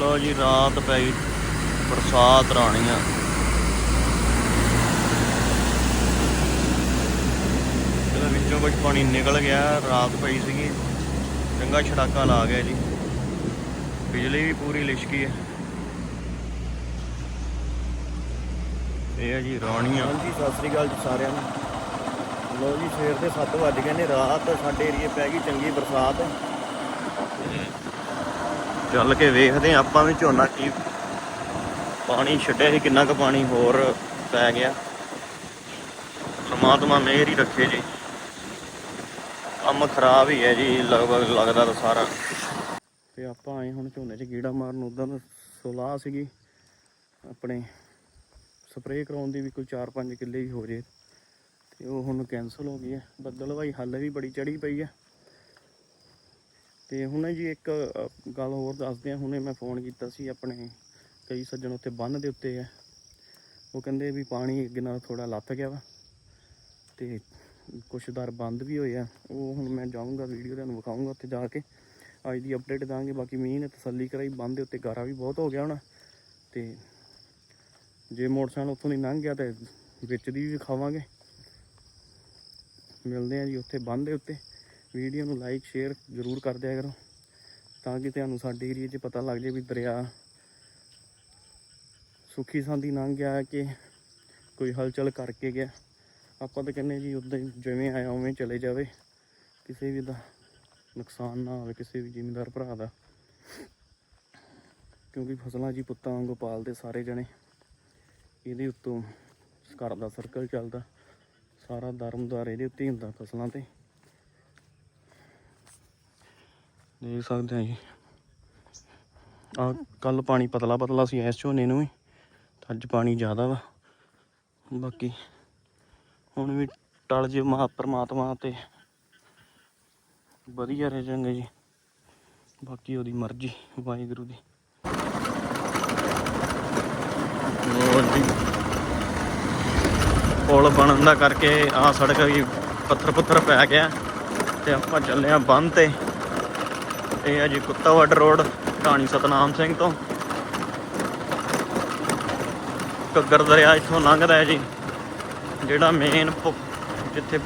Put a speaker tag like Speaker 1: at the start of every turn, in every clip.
Speaker 1: ਲੋ ਜੀ, ਰਾਤ ਪੈ ਗਈ, ਬਰਸਾਤ ਰਾਣੀਆਂ ਇਹਦੇ ਵਿੱਚੋਂ ਕੁਝ ਪਾਣੀ ਨਿਕਲ ਗਿਆ, ਰਾਤ ਪਈ ਸੀਗੀ। ਚੰਗਾ ਛੜਾਕਾ ਲਾ ਗਿਆ ਜੀ। ਬਿਜਲੀ ਵੀ ਪੂਰੀ ਲਿਸ਼ਕੀ ਹੈ ਇਹ ਹੈ ਜੀ ਰਾਣੀਆਂ
Speaker 2: ਜੀ ਸਤਿ ਸ੍ਰੀ ਅਕਾਲ ਜੀ ਸਾਰਿਆਂ ਨੂੰ। ਲੋ ਜੀ, ਸਵੇਰ ਦੇ 7 ਵੱਜ ਗਏ ਨੇ, ਰਾਤ ਸਾਡੇ ਏਰੀਏ ਪੈ ਗਈ, ਚੰਗੀ ਬਰਸਾਤ।
Speaker 1: ਚੱਲ ਕੇ ਵੇਖਦੇ ਹਾਂ ਆਪਾਂ ਵੀ ਝੋਨਾ ਕੀ ਪਾਣੀ ਛੱਡਿਆ ਸੀ, ਕਿੰਨਾ ਕੁ ਪਾਣੀ ਹੋਰ ਪੈ ਗਿਆ। ਪਰਮਾਤਮਾ ਮਿਹਰ ਹੀ ਰੱਖੇ ਜੀ। ਕੰਮ ਖਰਾਬ ਹੀ ਹੈ ਜੀ, ਲਗਭਗ ਲੱਗਦਾ ਤਾਂ ਸਾਰਾ। ਤੇ ਆਪਾਂ ਆਏ ਹੁਣ ਝੋਨੇ 'ਚ ਕੀੜਾ ਮਾਰਨ, ਉਦਾਂ ਤਾਂ ਸਲਾਹ ਸੀਗੀ ਆਪਣੇ ਸਪਰੇਅ ਕਰਾਉਣ ਦੀ ਵੀ ਕੋਈ 4-5 ਕਿੱਲੇ ਹੀ ਹੋ ਜੇ। ਤੇ ਉਹ ਹੁਣ ਕੈਨਸਲ ਹੋ ਗਈ ਹੈ। ਬੱਦਲ ਭਾਈ ਹੱਲੇ ਵੀ ਬੜੀ ਚੜੀ ਪਈ ਹੈ। ਤੇ ਹੁਣ ਜੀ ਇੱਕ ਗੱਲ ਹੋਰ ਦੱਸਦੇ ਆ ਹੁਣੇ ਮੈਂ ਫੋਨ ਕੀਤਾ ਸੀ ਆਪਣੇ ਕਈ ਸੱਜਣ ਉੱਥੇ ਬੰਨ ਦੇ ਉੱਤੇ ਆ। ਉਹ ਕਹਿੰਦੇ ਵੀ ਪਾਣੀ ਅੱਗੇ ਨਾਲ ਥੋੜਾ ਲੱਥ ਗਿਆ ਵਾ ਤੇ ਕੁਛ ਦਰ ਬੰਦ ਵੀ ਹੋਏ ਆ। ਉਹ ਹੁਣ ਮੈਂ ਜਾਊਂਗਾ, ਵੀਡੀਓ ਤੁਹਾਨੂੰ ਵਿਖਾਊਂਗਾ ਉੱਥੇ ਜਾ ਕੇ। ਅੱਜ ਦੀ ਅਪਡੇਟ ਦਾਂਗੇ। ਬਾਕੀ ਮੀਂਹ ਨੇ ਤਸੱਲੀ ਕਰਾਈ ਬੰਦ ਦੇ ਉੱਤੇ ਗਾਰਾ ਵੀ ਬਹੁਤ ਹੋ ਗਿਆ ਹੁਣ। ਤੇ ਜੇ ਮੋਟਰਸਾਈਕਲ ਉੱਥੋਂ ਦੀ ਲੰਘ ਗਿਆ ਤੇ ਵਿੱਚ ਦੀ ਵੀ ਵਿਖਾਵਾਂਗੇ। ਮਿਲਦੇ ਆ ਜੀ ਉੱਥੇ ਬੰਦ ਦੇ ਉੱਤੇ। ਵੀਡੀਓ ਨੂੰ ਲਾਈਕ, ਸ਼ੇਅਰ ਜ਼ਰੂਰ ਕਰ ਦਿਆ ਕਰੋ ਤਾਂ ਕਿ ਤੁਹਾਨੂੰ ਸਾਡੇ ਏਰੀਏ 'ਚ ਪਤਾ ਲੱਗ ਜੇ ਵੀ ਦਰਿਆ ਸੁੱਖੀ ਸਾਂਦੀ ਲੰਘ ਗਿਆ ਕਿ ਕੋਈ ਹਲਚਲ ਕਰਕੇ ਗਿਆ। ਆਪਾਂ ਤਾਂ ਕਹਿੰਦੇ ਜੀ ਉਦਾਂ ਜਿਵੇਂ ਆਇਆ ਉਵੇਂ ਚਲੇ ਜਾਵੇ। ਕਿਸੇ ਵੀ ਦਾ ਨੁਕਸਾਨ ਨਾ ਹੋਵੇ, ਕਿਸੇ ਵੀ ਜ਼ਿਮੀਂਦਾਰ ਭਰਾ ਦਾ। ਕਿਉਂਕਿ ਫਸਲਾਂ ਜੀ ਪੁੱਤਾਂ ਵਾਂਗੂ ਪਾਲਦੇ ਸਾਰੇ ਜਣੇ। ਇਹਦੇ ਉੱਤੋਂ ਘਰ ਦਾ ਸਰਕਲ ਚੱਲਦਾ। ਸਾਰਾ ਦਰਮਦਾਰ ਇਹਦੇ ਉੱਤੇ ਹੀ ਹੁੰਦਾ ਫਸਲਾਂ ਤੇ। ਦੇਖ ਸਕਦੇ ਆ ਜੀ। ਆ ਕੱਲ ਪਾਣੀ ਪਤਲਾ ਪਤਲਾ ਸੀ ਐਸ ਝੋਨੇ ਨੂੰ ਵੀ। ਅੱਜ ਪਾਣੀ ਜ਼ਿਆਦਾ ਵਾ। ਬਾਕੀ ਹੁਣ ਵੀ ਟਲ ਜੇ ਮਾ ਪਰਮਾਤਮਾ ਤੇ। ਵਧੀਆ ਰਹਿ ਜਾਂਗੇ ਜੀ। ਬਾਕੀ ਉਹਦੀ ਮਰਜ਼ੀ, ਵਾਹਿਗੁਰੂ ਦੀ। ਹੋਰ ਪੁਲ ਬਣਨ ਦਾ ਕਰਕੇ ਆ ਸੜਕ ਵੀ ਪੱਥਰ ਪੁੱਥਰ ਪੈ ਗਿਆ। ਤੇ ਆਪਾਂ ਚੱਲੇ ਆ ਬੰਦ ਤੇ। ਇਹ ਹੈ ਜੀ ਕੁੱਤਾਵੱਡ ਰੋਡ ਢਾਣੀ ਸਤਨਾਮ ਸਿੰਘ ਤੋਂ। ਘੱਗਰ ਦਰਿਆ ਇੱਥੋਂ ਲੰਘਦਾ ਹੈ ਜੀ, ਜਿਹੜਾ ਮੇਨ ਜਿੱਥੇ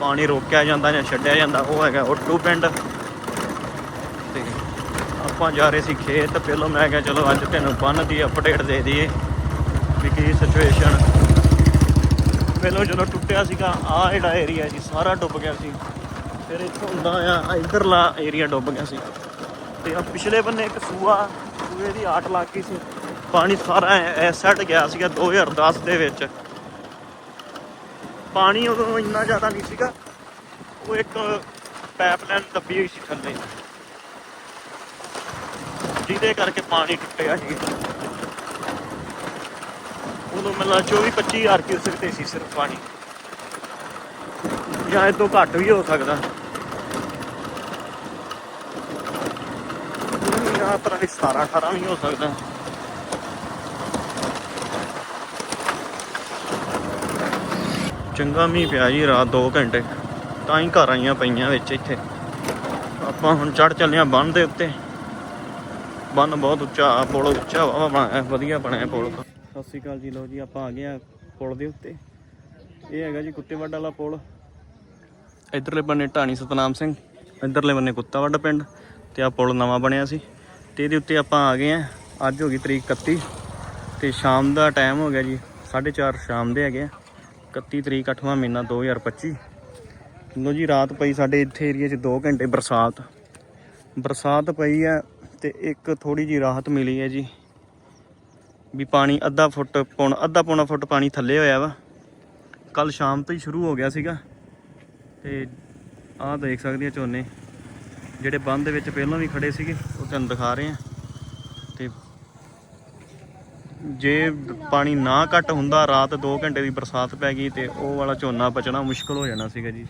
Speaker 1: ਪਾਣੀ ਰੋਕਿਆ ਜਾਂਦਾ ਜਾਂ ਛੱਡਿਆ ਜਾਂਦਾ, ਉਹ ਹੈਗਾ ਓਟੂ ਪਿੰਡ। ਤੇ ਆਪਾਂ ਜਾ ਰਹੇ ਸੀ ਖੇਤ, ਪਹਿਲਾਂ ਮੈਂ ਕਿਹਾ ਚਲੋ ਅੱਜ ਤੈਨੂੰ ਬੰਨ ਦੀ ਅਪਡੇਟ ਦੇ ਦਈਏ ਵੀ ਕੀ ਸਿਚੁਏਸ਼ਨ ਪਹਿਲਾਂ ਜਦੋਂ ਟੁੱਟਿਆ ਸੀਗਾ ਆ ਜਿਹੜਾ ਏਰੀਆ ਜੀ, ਸਾਰਾ ਡੁੱਬ ਗਿਆ ਸੀ। ਫਿਰ ਇੱਥੋਂ ਹੁੰਦਾ ਆ, ਇਧਰਲਾ ਏਰੀਆ ਡੁੱਬ ਗਿਆ ਸੀ। ਤੇ ਆ ਪਿਛਲੇ ਬੰਨੇ ਇੱਕ ਸੂਆ, ਸੂਏ ਦੀ ਆਟ ਲੱਗ ਗਈ ਸੀ। ਪਾਣੀ ਸਾਰਾ ਐਸ ਸਾਈਡ ਗਿਆ ਸੀਗਾ 2010 ਦੇ ਵਿੱਚ। ਪਾਣੀ ਉਦੋਂ ਇੰਨਾ ਜ਼ਿਆਦਾ ਨਹੀਂ ਸੀਗਾ, ਉਹ ਇੱਕ ਪਾਈਪਲਾਈਨ ਦੱਬੀ ਹੋਈ ਸੀ ਥੱਲੇ। ਜਿਹਦੇ ਕਰਕੇ ਪਾਣੀ ਟੁੱਟਿਆ ਸੀ। ਉਦੋਂ ਮਤਲਬ 24 25000 ਕਿਊਸਕ ਤੇ ਸੀ ਸਿਰਫ ਪਾਣੀ। ਜਾਂ ਇਹ ਤੋਂ ਘੱਟ ਵੀ ਹੋ ਸਕਦਾ। ਜਾਂ ਤਰ੍ਹਾਂ 17 18 ਵੀ ਹੋ ਸਕਦਾ ਚੰਗਾ ਮੀਂਹ ਪਿਆ ਜੀ ਰਾਤ 2 ਘੰਟੇ। ਤਾਂ ਹੀ ਘਰ ਆਈਆਂ ਪਈਆਂ ਵਿੱਚ ਇੱਥੇ। ਆਪਾਂ ਹੁਣ ਚੜ ਚੱਲੇ ਆ ਬੰਨ ਦੇ ਉੱਤੇ। ਬੰਨ ਬਹੁਤ ਉੱਚਾ ਆ ਪੁਲ ਉੱਚਾ ਵਾ ਬਣਾਇਆ, ਵਧੀਆ ਬਣਿਆ ਪੁਲ। ਸਤਿ ਸ਼੍ਰੀ ਅਕਾਲ ਜੀ ਲੋ ਜੀ, ਆਪਾਂ ਆ ਗਏ ਆ ਪੁਲ ਦੇ ਉੱਤੇ। ਇਹ ਹੈਗਾ ਜੀ ਕੁੱਤੇ ਕੁੱਤੇਵੱਡ ਵਾਲਾ ਪੁਲ। ਇਧਰਲੇ ਬੰਨੇ ਢਾਣੀ ਸਤਨਾਮ ਸਿੰਘ, ਇਧਰਲੇ ਬੰਨੇ ਕੁੱਤਾ ਵੱਡ ਪਿੰਡ। ਤੇ ਆ ਪੁਲ ਨਵਾਂ ਬਣਿਆ ਸੀ। ਤੇ ਇਹਦੇ ਉੱਤੇ ਆਪਾਂ ਆ ਗਏ ਆ। ਅੱਜ ਹੋ ਗਈ ਤਰੀਕ 31 ਤੇ ਸ਼ਾਮ ਦਾ ਟਾਈਮ ਹੋ ਗਿਆ ਜੀ 4:30 ਸ਼ਾਮ ਦੇ ਹੈਗੇ ਆ। 31 ਤਰੀਕ 8ਵਾਂ ਮਹੀਨਾ 2025 ਲੋ ਜੀ, ਰਾਤ ਪਈ ਸਾਡੇ ਇੱਥੇ ਏਰੀਆ 'ਚ 2 ਘੰਟੇ ਬਰਸਾਤ। ਬਰਸਾਤ ਪਈ ਆ ਤੇ ਇੱਕ ਥੋੜੀ ਜੀ ਰਾਹਤ ਮਿਲੀ ਹੈ ਜੀ। ਵੀ ਪਾਣੀ ਅੱਧਾ ਫੁੱਟ, ਪੌਣ, ਅੱਧਾ ਪੌਣਾ ਫੁੱਟ ਪਾਣੀ ਥੱਲੇ ਹੋਇਆ ਵਾ। ਕੱਲ ਸ਼ਾਮ ਤੋਂ ਹੀ ਸ਼ੁਰੂ ਹੋ ਗਿਆ ਸੀਗਾ। ਤੇ ਆਹ ਦੇਖ ਸਕਦੇ ਆ ਝੋਨੇ, ਜਿਹੜੇ ਬੰਦ ਦੇ ਵਿੱਚ ਪਹਿਲਾਂ ਵੀ ਖੜੇ ਸੀਗੇ। ਤੁਹਾਨੂੰ ਦਿਖਾ ਰਹੇ ਆ ਤੇ ਜੇ ਪਾਣੀ ਨਾ ਘੱਟ ਹੁੰਦਾ, ਰਾਤ 2 ਘੰਟੇ ਦੀ ਬਰਸਾਤ ਪੈ ਗਈ ਤੇ ਉਹ ਵਾਲਾ ਝੋਨਾ ਬਚਣਾ ਮੁਸ਼ਕਲ ਹੋ ਜਾਣਾ ਸੀਗਾ ਜੀ।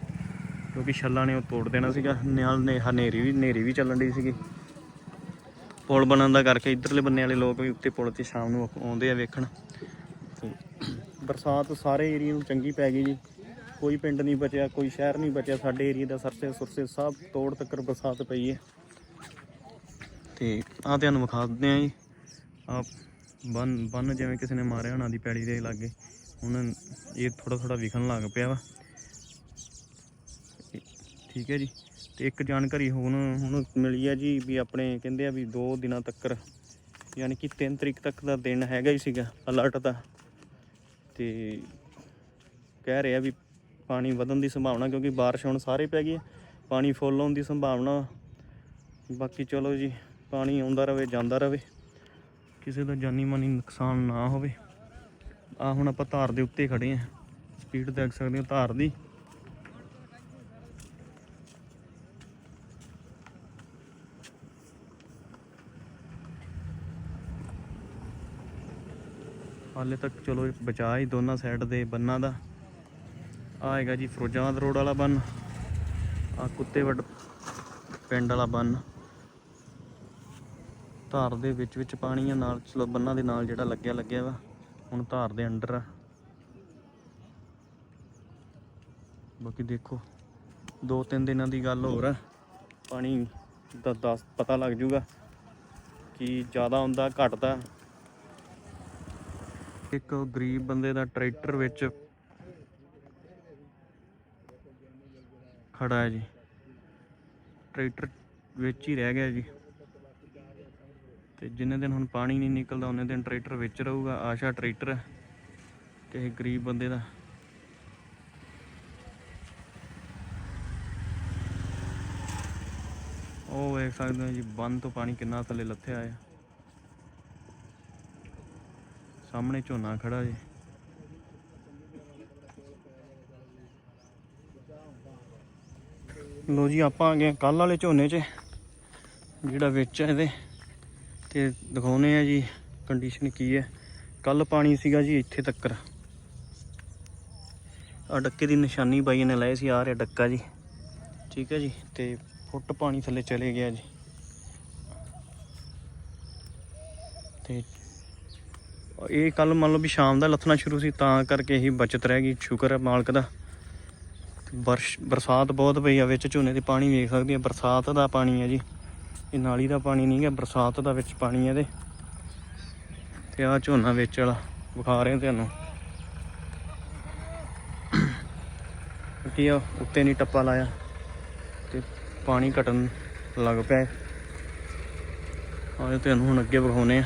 Speaker 1: ਕਿਉਂਕਿ ਛੱਲਾਂ ਨੇ ਉਹ ਤੋੜ ਦੇਣਾ ਸੀਗਾ। ਨਾਲ ਨੇ ਹਨੇਰੀ ਵੀ ਹਨੇਰੀ ਵੀ ਚੱਲਣ ਦੀ ਸੀਗੀ। ਪੁਲ ਬਣਨ ਦਾ ਕਰਕੇ ਇਧਰਲੇ ਬੰਨੇ ਵਾਲੇ ਲੋਕ ਵੀ ਉੱਤੇ ਪੁਲ ਤੇ ਸ਼ਾਮ ਨੂੰ ਆਉਂਦੇ ਆ ਵੇਖਣ। ਤੇ ਬਰਸਾਤ ਸਾਰੇ ਏਰੀਆ ਨੂੰ ਚੰਗੀ ਪੈ ਗਈ ਜੀ। ਕੋਈ ਪਿੰਡ ਨਹੀਂ ਬਚਿਆ, ਕੋਈ ਸ਼ਹਿਰ ਨਹੀਂ ਬਚਿਆ। ਸਾਡੇ ਏਰੀਆ ਦਾ ਸਰਸੇ ਸੁਰਸੇ ਸਭ ਤੋੜ ਤੱਕਰ ਬਰਸਾਤ ਪਈ ਹੈ। ਤੇ ਆ ਤੁਹਾਨੂੰ ਵਿਖਾ ਦਿੰਦੇ ਆ ਜੀ। ਆ ਬੰਨ ਬੰਨ ਜਿਵੇਂ ਕਿਸੇ ਨੇ ਮਾਰਿਆ ਹੋਣਾ ਦੀ ਪੈੜੀ ਦੇ ਲਾਗੇ। ਹੁਣ ਇਹ ਥੋੜਾ ਥੋੜਾ ਵਿਖਣ ਲੱਗ ਪਿਆ ਵਾ। ਠੀਕ ਹੈ ਜੀ। ਤੇ ਇੱਕ ਜਾਣਕਾਰੀ ਹੁਣ ਹੁਣ ਮਿਲੀ ਆ ਜੀ ਵੀ ਆਪਣੇ ਕਹਿੰਦੇ ਆ ਵੀ 2 ਦਿਨਾਂ ਤੱਕ ਯਾਨੀ ਕਿ 3 ਤਰੀਕ ਤੱਕ ਦਾ ਦਿਨ ਹੈਗਾ ਹੀ ਸੀਗਾ ਅਲਰਟ ਦਾ। ਤੇ ਕਹਿ ਰਿਹਾ ਵੀ ਪਾਣੀ ਵਧਣ ਦੀ ਸੰਭਾਵਨਾ ਕਿਉਂਕਿ ਬਾਰਿਸ਼ ਹੁਣ ਸਾਰੇ ਪੈ ਗਈ ਹੈ। ਪਾਣੀ ਫੁੱਲ ਹੋਣ ਦੀ ਸੰਭਾਵਨਾ ਬਾਕੀ ਚਲੋ ਜੀ। ਪਾਣੀ ਆਉਂਦਾ ਰਵੇ, ਜਾਂਦਾ ਰਵੇ। ਕਿਸੇ ਦਾ ਜਾਨੀ ਮਾਨੀ ਨੁਕਸਾਨ ਨਾ ਹੋਵੇ। ਆ ਹੁਣ ਆਪਾਂ ਧਾਰ ਦੇ ਉੱਤੇ ਖੜੇ ਆ। ਸਪੀਡ ਦੇਖ ਸਕਦੇ ਹੋ ਧਾਰ ਦੀ। ਹਾਲੇ ਤੱਕ ਚਲੋ ਇਹ ਬਚਾ ਹੀ ਦੋਨਾਂ ਸਾਈਡ ਦੇ ਬੰਨਾਂ ਦਾ। ਆ ਹੈਗਾ ਜੀ ਫਿਰੋਜ਼ਾਬਾਦ ਰੋਡ ਵਾਲਾ ਬੰਨ। ਆ ਵੱਡ ਪਿੰਡ ਵਾਲਾ ਬੰਨ। ਧਾਰ ਦੇ ਵਿੱਚ ਵਿੱਚ ਪਾਣੀ ਆ ਨਾਲ, ਚਲੋ ਬੰਨਾਂ ਦੇ ਨਾਲ ਜਿਹੜਾ ਲੱਗਿਆ ਲੱਗਿਆ ਵਾ। ਹੁਣ ਧਾਰ ਦੇ ਅੰਡਰ ਆ। ਬਾਕੀ ਦੇਖੋ ਦੋ ਤਿੰਨ ਦਿਨਾਂ ਦੀ ਗੱਲ ਹੋਰ ਆ। ਪਾਣੀ ਦਾ ਦੱਸ ਪਤਾ ਲੱਗ ਜੂਗਾ ਕਿ ਜ਼ਿਆਦਾ ਹੁੰਦਾ, ਘਟਦਾ। ਇੱਕ ਗਰੀਬ ਬੰਦੇ ਦਾ ਟਰੈਕਟਰ ਵਿੱਚ ਖੜਾ ਹੈ ਜੀ। ਟਰੈਕਟਰ ਵਿੱਚ ਹੀ ਰਹਿ ਗਿਆ ਜੀ। ਤੇ ਜਿੰਨੇ ਦਿਨ ਹੁਣ ਪਾਣੀ ਨਹੀਂ ਨਿਕਲਦਾ, ਉਹਨੇ ਦਿਨ ਟਰੈਕਟਰ ਵਿੱਚ ਰਹੂਗਾ, ਆਸ਼ਾ ਟਰੈਕਟਰ ਕਿਸੇ ਗਰੀਬ ਬੰਦੇ ਦਾ। ਉਹ ਵੇਖ ਸਕਦੇ ਹੋ ਜੀ, ਬੰਨ ਤੋਂ ਪਾਣੀ ਕਿੰਨਾ ਥੱਲੇ ਲੱਥਿਆ ਆ ਸਾਹਮਣੇ ਝੋਨਾ ਖੜਾ ਜੀ। ਲੋ ਜੀ, ਆਪਾਂ ਆ ਗਏ ਕੱਲ ਵਾਲੇ ਝੋਨੇ 'ਚ, ਜਿਹੜਾ ਵਿੱਚ ਹੈ ਇਹਦੇ। ਤੇ ਦਿਖਾਉਨੇ ਆ ਜੀ ਕੰਡੀਸ਼ਨ ਕੀ ਹੈ। ਕੱਲ ਪਾਣੀ ਸੀਗਾ ਜੀ ਇੱਥੇ ਤੱਕਰ। ਆ ਡੱਕੇ ਦੀ ਨਿਸ਼ਾਨੀ ਬਾਈ ਨੇ ਲਾਏ ਸੀ ਆ ਰਿਹਾ ਡੱਕਾ ਜੀ। ਠੀਕ ਹੈ ਜੀ, ਤੇ ਫੁੱਟ ਪਾਣੀ ਥੱਲੇ ਚਲੇ ਗਿਆ ਜੀ। ਤੇ ਇਹ ਕੱਲ ਮੰਨ ਲਓ ਵੀ ਸ਼ਾਮ ਦਾ ਲੱਥਣਾ ਸ਼ੁਰੂ ਸੀ, ਤਾਂ ਕਰਕੇ ਹੀ ਬਚਤ ਰਹਿ ਗਈ, ਸ਼ੁਕਰ ਹੈ ਮਾਲਕ ਦਾ। ਬਰਸ਼ ਬਰਸਾਤ ਬਹੁਤ ਪਈ ਆ, ਵਿੱਚ ਝੋਨੇ ਦੇ ਪਾਣੀ ਵੇਖ ਸਕਦੇ ਆ, ਬਰਸਾਤ ਦਾ ਪਾਣੀ ਹੈ ਜੀ। ਇਹ ਨਾਲੀ ਦਾ ਪਾਣੀ ਨਹੀਂ ਹੈ ਬਰਸਾਤ ਦਾ ਵਿੱਚ ਪਾਣੀ ਹੈ ਇਹਦੇ। ਤੇ ਆ ਝੋਨਾ ਵਿੱਚ ਵਾਲਾ, ਵਿਖਾ ਰਹੇ ਤੁਹਾਨੂੰ। ਕੀ ਆ, ਉੱਤੇ ਨਹੀਂ ਟੱਪਾ ਲਾਇਆ, ਤੇ ਪਾਣੀ ਘਟਣ ਲੱਗ ਪਿਆ। ਹੈ। ਤੁਹਾਨੂੰ ਹੁਣ ਅੱਗੇ ਵਿਖਾਉਨੇ ਆ।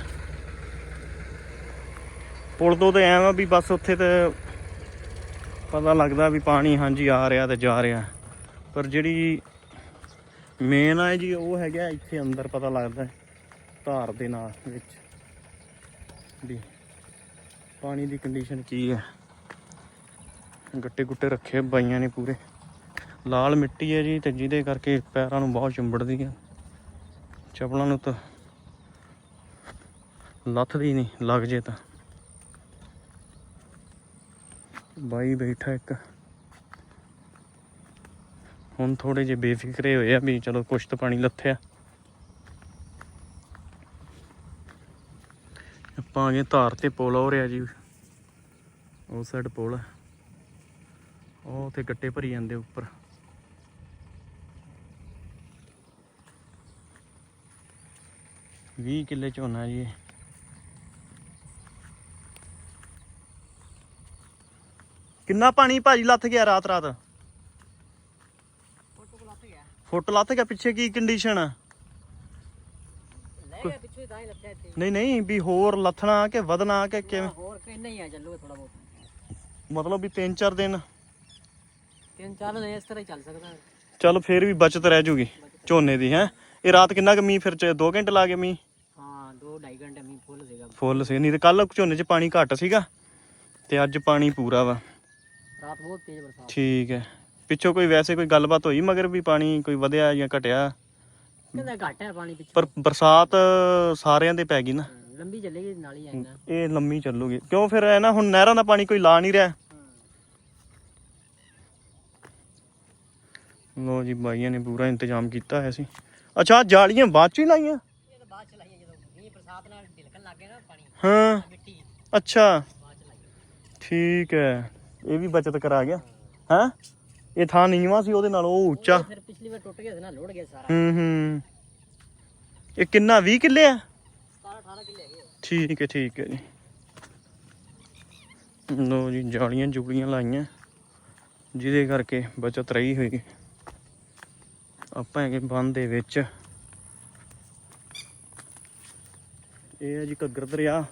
Speaker 1: ਪੁਲ ਤੋਂ ਤੇ ਐਂ ਆ ਵੀ ਬਸ ਉੱਥੇ ਤੇ ਪਤਾ ਲੱਗਦਾ ਵੀ ਪਾਣੀ ਹਾਂਜੀ ਆ ਰਿਹਾ ਤੇ ਜਾ ਰਿਹਾ। ਪਰ ਜਿਹੜੀ ਮੇਨ ਆ ਜੀ, ਉਹ ਹੈਗਾ ਇੱਥੇ ਅੰਦਰ ਪਤਾ ਲੱਗਦਾ ਧਾਰ ਦੇ ਨਾਲ ਵਿੱਚ। ਵੀ ਪਾਣੀ ਦੀ ਕੰਡੀਸ਼ਨ ਕੀ ਹੈ? ਗੱਟੇ ਗੁੱਟੇ ਰੱਖੇ, ਬਾਈਆਂ ਨੇ ਪੂਰੇ। ਲਾਲ ਮਿੱਟੀ ਹੈ ਜੀ, ਤੇ ਜਿਹਦੇ ਕਰਕੇ ਪੈਰਾਂ ਨੂੰ ਬਹੁਤ ਚੁੰਬੜਦੀ ਹੈ ਚੱਪਲਾਂ ਨੂੰ ਤਾਂ ਲੱਥਦੀ ਨਹੀਂ, ਲੱਗ ਜੇ ਤਾਂ। ਬਾਈ ਬੈਠਾ ਇੱਕ। ਹੁਣ ਥੋੜੇ ਜਿਹੇ ਬੇਫਿਕਰੇ ਹੋਏ ਆ ਵੀ ਚਲੋ ਕੁਛ ਤਾਂ ਪਾਣੀ ਲੱਥਿਆ। ਆਪਾਂ ਆ ਗਏ ਧਾਰ ਤੇ ਪੁਲ ਹੋ ਰਿਹਾ ਜੀ। ਉਹ ਸਾਈਡ ਪੁਲ ਹੈ ਉਹ ਤੇ ਗੱਟੇ ਭਰੀ ਜਾਂਦੇ ਉੱਪਰ। ਵੀਹ ਕਿੱਲੇ ਝੋਨਾ ਜੀ ਕਿੰਨਾ ਪਾਣੀ ਭਾਜੀ ਲੱਥ ਗਿਆ ਰਾਤ ਰਾਤ
Speaker 3: ਫੁੱਟ
Speaker 1: ਲੱਥ ਗਿਆ ਪਿੱਛੇ ਕੀ ਕੰਡੀਸ਼ਨ ਆ?
Speaker 3: ਲੈ ਗਿਆ ਪਿੱਛੇ ਤਾਂ ਹੀ ਲੱਗਾ ਇੱਥੇ।
Speaker 1: ਨਹੀਂ ਨਹੀਂ ਵੀ ਹੋਰ ਲੱਥਣਾ ਕਿ ਵਧਣਾ ਕਿ ਕਿਵੇਂ?
Speaker 3: ਹੋਰ ਕਿੰਨਾ ਹੀ ਆ ਚੱਲੂਗਾ ਥੋੜਾ ਬਹੁਤ।
Speaker 1: ਮਤਲਬ ਵੀ 3-4 ਦਿਨ।
Speaker 3: ਤਿੰਨ ਚਾਰ ਦਿਨ ਇਸ ਤਰ੍ਹਾਂ ਹੀ ਚੱਲ ਸਕਦਾ।
Speaker 1: ਚੱਲ ਫੇਰ ਵੀ ਬਚਤ ਰਹਿ ਜੂਗੀ ਝੋਨੇ ਦੀ ਹੈ? ਇਹ ਰਾਤ ਕਿੰਨਾ ਕੁ ਮੀਂਹ ਫਿਰ ਚ 2 ਘੰਟੇ ਲਾ ਕੇ ਮੀਂਹ?
Speaker 3: ਹਾਂ 2 2.5 ਘੰਟੇ ਮੀਂਹ ਫੁੱਲ ਸੀਗਾ।
Speaker 1: ਫੁੱਲ ਸੀ ਨਹੀਂ ਤੇ ਕੱਲ ਝੋਨੇ 'ਚ ਪਾਣੀ ਘੱਟ ਸੀਗਾ ਤੇ ਅੱਜ ਪਾਣੀ ਪੂਰਾ ਵਾ।
Speaker 3: ਰਾਤ ਬਹੁਤ ਤੇਜ਼ ਬਰਸਾਤ।
Speaker 1: ਠੀਕ ਹੈ। ਪਿੱਛੋਂ ਕੋਈ ਵੈਸੇ ਕੋਈ ਗੱਲਬਾਤ ਹੋਈ ਮਗਰ ਵੀ ਪਾਣੀ ਕੋਈ ਵਧਿਆ ਜਾਂ ਘਟਿਆ?
Speaker 3: ਕਹਿੰਦਾ ਘੱਟ ਹੈ ਪਾਣੀ ਪਿੱਛੇ।
Speaker 1: ਪਰ ਬਰਸਾਤ ਸਾਰਿਆਂ ਦੇ ਪੈ ਗਈ ਨਾ।
Speaker 3: ਹਾਂ, ਲੰਬੀ ਚੱਲੇਗੀ ਨਾਲ ਹੀ ਆਏਗਾ
Speaker 1: ਇਹ ਲੰਮੀ ਚੱਲੂਗੀ। ਕਿਉਂ ਫਿਰ ਇਹ ਨਾ ਹੁਣ ਨਹਿਰਾਂ ਦਾ ਪਾਣੀ ਕੋਈ ਲਾ ਨਹੀਂ ਰਿਹਾ? ਲੋ ਜੀ ਬਾਈਆਂ ਨੇ ਪੂਰਾ ਇੰਤਜ਼ਾਮ ਕੀਤਾ ਹੋਇਆ ਸੀ। ਅੱਛਾ ਆਹ ਜਾਲੀਆਂ ਬਾਅਦ ਚ ਹੀ ਲਾਈਆਂ?
Speaker 3: ਇਹ ਤਾਂ ਬਾਅਦ ਚ ਲਾਈਏ ਜਦੋਂ ਮੀਂਹ ਬਰਸਾਤ ਨਾਲ ਢਿਲਕਣ ਲੱਗ ਗਿਆ ਨਾ ਪਾਣੀ।
Speaker 1: ਹਾਂ।
Speaker 3: ਮਿੱਟੀ।
Speaker 1: ਅੱਛਾ।
Speaker 3: ਬਾਅਦ ਚ ਲਾਈਏ
Speaker 1: ਠੀਕ ਹੈ ਇਹ ਵੀ ਬਚਤ ਕਰਾ ਗਿਆ। ਹਾਂ? ਇਹ ਥਾਂ ਨੀਵਾਂ ਸੀ ਉਹਦੇ ਨਾਲ ਉਹ ਉੱਚਾ।
Speaker 3: ਫਿਰ ਪਿਛਲੀ ਵਾਰ ਟੁੱਟ ਗਿਆ ਸੀ ਨਾ ਲੋੜ ਗਿਆ ਸਾਰਾ।
Speaker 1: ਹੂੰ ਹੂੰ। ਇਹ ਕਿੰਨਾ 20 ਕਿੱਲੇ ਆ?
Speaker 3: 17 18 ਕਿੱਲੇ ਹੈਗੇ ਆ।
Speaker 1: ਠੀਕ ਹੈ ਠੀਕ ਹੈ ਜੀ। ਲੋ ਜੀ ਜਾਲੀਆਂ ਜੁਗਲੀਆਂ ਲਾਈਆਂ। ਜਿਹਦੇ ਕਰਕੇ ਬਚਤ ਰਹੀ ਹੋਈ। ਆਪਾਂ ਹੈਗੇ ਬੰਦ ਦੇ ਵਿੱਚ। ਇਹ ਹੈ ਜੀ ਘੱਗਰ ਦਰਿਆ।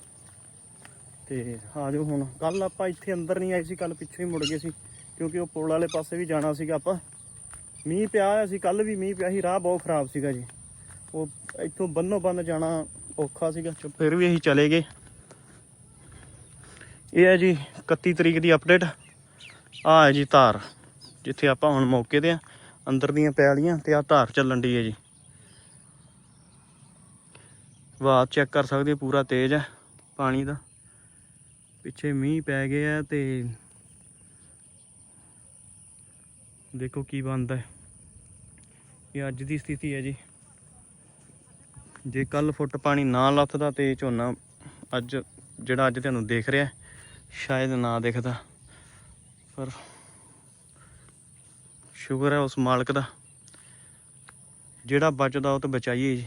Speaker 1: ਤੇ ਆ ਜਾਓ ਹੁਣ। ਕੱਲ ਆਪਾਂ ਇੱਥੇ ਅੰਦਰ ਨਹੀਂ ਆਏ ਸੀ ਕੱਲ ਪਿੱਛੇ ਹੀ ਮੁੜ ਗਏ ਸੀ। ਕਿਉਂਕਿ ਉਹ ਪੁਲ ਵਾਲੇ ਪਾਸੇ ਵੀ ਜਾਣਾ ਸੀਗਾ ਆਪਾਂ। ਮੀਂਹ ਪਿਆ ਹੋਇਆ ਸੀ ਕੱਲ ਵੀ ਮੀਂਹ ਪਿਆ ਸੀ, ਰਾਹ ਬਹੁਤ ਖਰਾਬ ਸੀਗਾ ਜੀ। ਉਹ ਇੱਥੋਂ ਬੰਨੋ ਬੰਨ ਜਾਣਾ ਔਖਾ ਸੀਗਾ। ਫਿਰ ਵੀ ਅਸੀਂ ਚਲੇ ਗਏ। ਇਹ ਹੈ ਜੀ 31 ਤਰੀਕ ਦੀ ਅਪਡੇਟ ਆ ਹੈ ਜੀ ਧਾਰ, ਜਿੱਥੇ ਆਪਾਂ ਹੁਣ ਮੌਕੇ ਤੇ ਆ। ਅੰਦਰ ਦੀਆਂ ਪੈਲੀਆਂ ਤੇ ਆ ਧਾਰ ਚੱਲਣ ਦੀ ਹੈ ਜੀ। ਵਾਹ ਚੈੱਕ ਕਰ ਸਕਦੇ ਪੂਰਾ ਤੇਜ਼ ਹੈ ਪਾਣੀ ਦਾ। ਪਿੱਛੇ ਮੀਂਹ ਪੈ ਗਿਆ ਆ ਤੇ ਦੇਖੋ ਕੀ ਬਣਦਾ ਹੈ। ਇਹ ਅੱਜ ਦੀ ਸਥਿਤੀ ਹੈ ਜੀ। ਜੇ ਕੱਲ ਫੁੱਟ ਪਾਣੀ ਨਾ ਲੱਥਦਾ ਤੇ ਝੋਨਾ ਅੱਜ, ਜਿਹੜਾ ਅੱਜ ਤੁਹਾਨੂੰ ਦੇਖ ਰਿਹਾ ਸ਼ਾਇਦ ਨਾ ਦਿਖਦਾ। ਪਰ ਸ਼ੁਕਰ ਹੈ ਉਸ ਮਾਲਕ ਦਾ। ਜਿਹੜਾ ਬਚਦਾ ਉਹ ਤਾਂ ਬਚਾਈਏ ਜੀ।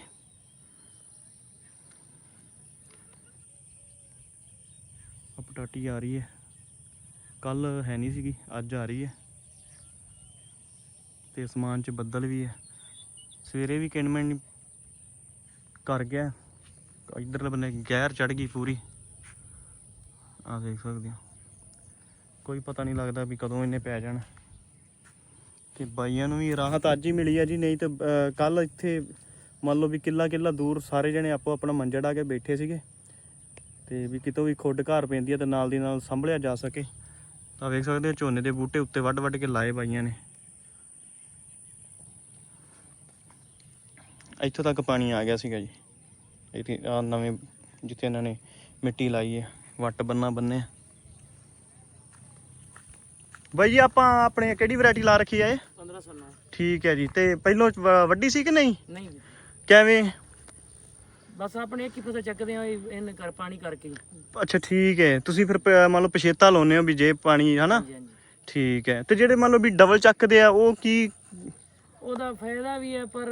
Speaker 1: ਪਟਾਟੀ ਆ ਰਹੀ ਹੈ। ਕੱਲ ਹੈ ਨਹੀਂ ਸੀਗੀ, ਅੱਜ ਆ ਰਹੀ ਹੈ। ਤੇ ਅਸਮਾਨ 'ਚ ਬੱਦਲ ਵੀ ਹੈ। ਸਵੇਰੇ ਵੀ ਕਿਣਮਣ ਕਰ ਗਿਆ। ਇਧਰਲੇ ਬੰਨੇ ਗਹਿਰ ਚੜ ਗਈ ਪੂਰੀ। ਆ ਦੇਖ ਸਕਦੇ ਹੋ। ਕੋਈ ਪਤਾ ਨਹੀਂ ਲੱਗਦਾ ਵੀ ਕਦੋਂ ਇਹਨੇ ਪੈ ਜਾਣ। ਤੇ ਬਾਈਆਂ ਨੂੰ ਵੀ ਰਾਹਤ ਅੱਜ ਹੀ ਮਿਲੀ ਆ ਜੀ, ਨਹੀਂ ਤੇ ਕੱਲ ਇੱਥੇ ਮੰਨ ਲਓ ਵੀ ਕਿੱਲਾ ਕਿੱਲਾ ਦੂਰ ਸਾਰੇ ਜਣੇ ਆਪੋ ਆਪਣਾ ਮੰਜੜ ਆ ਕੇ ਬੈਠੇ ਸੀਗੇ। ਤੇ ਵੀ ਕਿਤੋਂ ਵੀ ਖੁੱਡ ਘਰ ਪੈਂਦੀ ਹੈ ਤੇ ਨਾਲ ਦੀ ਨਾਲ ਸੰਭਲਿਆ ਜਾ ਸਕੇ। ਤਾਂ ਵੇਖ ਸਕਦੇ ਹੋ ਝੋਨੇ ਦੇ ਬੂਟੇ ਉੱਤੇ ਵੱਢ ਵੱਢ ਕੇ ਲਾਏ ਬਾਈਆਂ ਨੇ। ਇੱਥੋਂ ਤੱਕ ਪਾਣੀ ਆ ਗਿਆ ਸੀਗਾ ਜੀ। ਇੱਥੇ ਆ ਨਵੇਂ ਜਿੱਥੇ ਇਹਨਾਂ ਨੇ ਮਿੱਟੀ ਲਾਈ ਹੈ ਵੱਟ ਬੰਨਾ ਬੰਨੇ ਬਾਈ ਜੀ ਆਪਾਂ ਆਪਣੇ ਕਿਹੜੀ ਵੈਰਾਈਟੀ ਲਾ ਰੱਖੀ ਆ ਇਹ?
Speaker 3: 1509
Speaker 1: ਠੀਕ ਹੈ ਜੀ ਤੇ ਪਹਿਲੋਂ ਵ- ਵੱਡੀ ਸੀ ਕਿ ਨਹੀਂ?
Speaker 3: ਨਹੀਂ।
Speaker 1: ਕਿਵੇਂ?
Speaker 3: ਬਸ ਆਪਣੇ ਇੱਕ ਹੀ ਫਸਲ ਚੱਕਦੇ ਆ ਇਹਨ ਕਰ ਪਾਣੀ ਕਰਕੇ। ਹੀ।
Speaker 1: ਅੱਛਾ ਠੀਕ ਹੈ। ਤੁਸੀਂ ਫਿਰ ਪ- ਮੰਨ ਲਓ ਪਛੇਤਾ ਲਾਉਨੇ ਹੋ ਵੀ ਜੇ ਪਾਣੀ ਹਨਾ?
Speaker 3: ਹਾਂਜੀ ਹਾਂਜੀ।
Speaker 1: ਠੀਕ ਹੈ। ਤੇ ਜਿਹੜੇ ਮੰਨ ਲਓ ਵੀ ਡਬਲ ਚੱਕਦੇ ਆ ਉਹ ਕੀ
Speaker 3: ਉਹਦਾ ਫਾਇਦਾ ਵੀ ਹੈ ਪਰ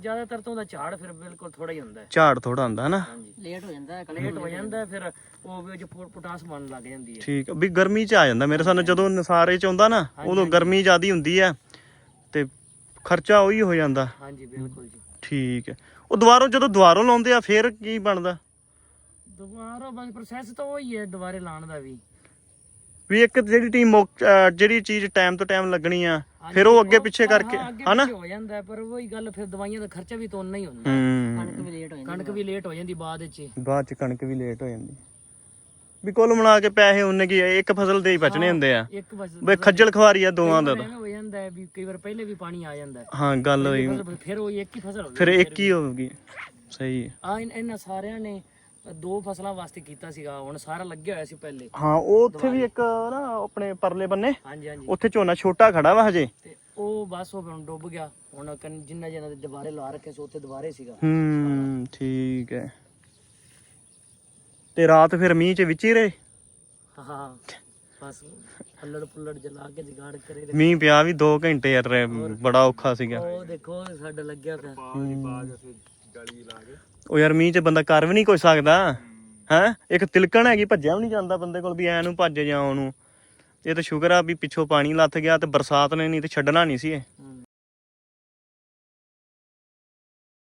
Speaker 3: ਜ਼ਿਆਦਾਤਰ ਤਾਂ ਉਹਦਾ ਝਾੜ ਫਿਰ ਬਿਲਕੁਲ ਥੋੜਾ ਹੀ ਹੁੰਦਾ ਹੈ।
Speaker 1: ਝਾੜ ਥੋੜਾ ਹੁੰਦਾ ਹਨਾ?
Speaker 3: ਲੇਟ ਹੋ ਜਾਂਦਾ ਹੈ ਲੇਟ ਹੋ ਜਾਂਦਾ ਹੈ, ਫਿਰ ਉਹ ਵਿੱਚ ਪੋ- ਪੋਟਾਸ ਬਣਨ ਲੱਗ ਜਾਂਦੀ ਹੈ।
Speaker 1: ਠੀਕ ਵੀ ਗਰਮੀ ਚ ਆ ਜਾਂਦਾ। ਮੇਰੇ ਸਾਹਮਣੇ ਜਦੋਂ ਨਸਾਰੇ ਚ ਆਉਂਦਾ ਨਾ ਉਦੋਂ ਗਰਮੀ ਜ਼ਿਆਦੀ ਹੁੰਦੀ ਆ ਤੇ ਖਰਚਾ ਉਹੀ ਹੋ ਜਾਂਦਾ।
Speaker 3: ਹਾਂਜੀ ਬਿਲਕੁਲ ਜੀ।
Speaker 1: ਠੀਕ ਹੈ। ਉਹ ਦੁਬਾਰੋਂ ਜਦੋਂ ਦੁਬਾਰੋਂ ਲਾਉਂਦੇ ਆ ਫੇਰ ਕੀ ਬਣਦਾ?
Speaker 3: ਦੁਬਾਰਾ ਬਸ ਪ੍ਰੋਸੈਸ ਤਾਂ ਉਹੀ ਹੈ ਦੁਬਾਰੇ ਲਾਉਣ ਦਾ ਵੀ।
Speaker 1: ਵੀ ਇੱਕ ਜਿਹੜੀ ਟੀਮ ਜਿਹੜੀ ਚੀਜ਼ ਟਾਈਮ ਤੋਂ ਟਾਈਮ ਲੱਗਣੀ ਆ ਫਿਰ ਉਹ ਅੱਗੇ ਪਿੱਛੇ ਕਰਕੇ ਹਨਾ?
Speaker 3: ਹੋ ਜਾਂਦਾ ਹੈ, ਪਰ ਉਹੀ ਗੱਲ ਫਿਰ ਦਵਾਈਆਂ ਦਾ ਖਰਚਾ ਵੀ ਤਾਂ ਉਨਾ ਹੀ ਹੁੰਦਾ।
Speaker 1: ਹੂੰ।
Speaker 3: ਕਣਕ ਵੀ ਲੇਟ ਹੋ ਜਾਂਦੀ ਕਣਕ ਵੀ ਲੇਟ ਹੋ ਜਾਂਦੀ ਬਾਅਦ ਵਿੱਚ। ਹੀ।
Speaker 1: ਬਾਅਦ ਚ ਕਣਕ ਵੀ ਲੇਟ ਹੋ ਜਾਂਦੀ। ਵੀ ਕੁੱਲ ਮਿਲਾ ਕੇ ਪੈਸੇ ਉਹਨੇ ਕੀ ਇੱਕ ਫਸਲ ਦੇ ਹੀ ਬਚਣੇ ਹੁੰਦੇ ਆ।
Speaker 3: ਇੱਕ ਬਸ
Speaker 1: ਵੀ ਖੱਜਲ ਖਵਾਰੀ ਆ ਦੋਵਾਂ ਦਾ ਤਾਂ।
Speaker 3: ਐਵੇਂ ਹੋ ਜਾਂਦਾ ਹੈ ਵੀ ਕਈ ਵਾਰ ਪਹਿਲੇ ਵੀ ਪਾਣੀ ਆ ਜਾਂਦਾ ਹੈ।
Speaker 1: ਹਾਂ ਗੱਲ ਹੋਈ।
Speaker 3: ਫਸਲ ਫਿਰ ਉਹ ਇੱਕ ਹੀ ਫਸਲ ਹੋ
Speaker 1: ਫਿਰ ਇੱਕ ਹੀ ਹੋਊਗੀ। ਸਹੀ ਹੈ।
Speaker 3: ਆ ਇਹਨਾਂ ਸਾਰਿਆਂ ਨੇ ਦੋ ਫਸਲਾਂ ਵਾਸਤੇ ਕੀਤਾ ਸੀਗਾ ਹੁਣ ਸਾਰਾ ਲੱਗਿਆ ਹੋਇਆ ਸੀ ਪਹਿਲੇ।
Speaker 1: ਹਾਂ ਉਹ ਉੱਥੇ ਵੀ ਇੱਕ ਨਾ ਆਪਣੇ ਪਰਲੇ ਬੰਨੇ।
Speaker 3: ਹਾਂਜੀ ਹਾਂਜੀ।
Speaker 1: ਉੱਥੇ ਝੋਨਾ ਛੋਟਾ ਖੜਾ ਵਾ ਹਜੇ।
Speaker 3: ਤੇ ਉਹ ਬਸ ਉਹ ਹੁਣ ਡੁੱਬ ਗਿਆ। ਹੁਣ ਕਨ- ਜਿੰਨਾ ਜਿੰਨਾ ਦੇ ਦੁਬਾਰੇ ਲਾ ਰੱਖੇ ਸੀ ਉੱਥੇ ਦੁਬਾਰੇ ਸੀਗਾ।
Speaker 1: ਹੂੰ ਠੀਕ ਹੈ। ਤੇ ਰਾਤ ਫਿਰ ਮੀਂਹ ਚ ਵਿੱਚ ਹੀ ਰਹੇ?
Speaker 3: ਹਾਂ ਬਸ ਪੱਲੜ ਪੁੱਲੜ ਜਲਾ ਕੇ ਜਗਾੜ ਕਰੇ ਤੇ
Speaker 1: ਮੀਂਹ ਪਿਆ ਵੀ 2 ਘੰਟੇ ਯਾਰ ਬੜਾ ਔਖਾ ਸੀਗਾ।
Speaker 3: ਉਹ ਦੇਖੋ ਸਾਡਾ ਲੱਗਿਆ ਪਿਆ।
Speaker 1: ਉਹ ਯਾਰ ਮੀਂਹ ਚ ਬੰਦਾ ਕਰ ਵੀ ਨਹੀਂ ਕੁਛ ਸਕਦਾ। ਹੈ? ਇੱਕ ਤਿਲਕਣ ਹੈਗੀ ਭੱਜਿਆ ਵੀ ਨਹੀਂ ਜਾਂਦਾ ਬੰਦੇ ਕੋਲ ਵੀ ਐ ਨੂੰ ਭੱਜ ਜਾ ਉਹਨੂੰ। ਇਹ ਤਾਂ ਸ਼ੁਕਰ ਆ ਵੀ ਪਿੱਛੋਂ ਪਾਣੀ ਲੱਥ ਗਿਆ ਤੇ ਬਰਸਾਤ ਨੇ ਨਹੀਂ ਤੇ ਛੱਡਣਾ ਨਹੀਂ ਸੀ ਇਹ।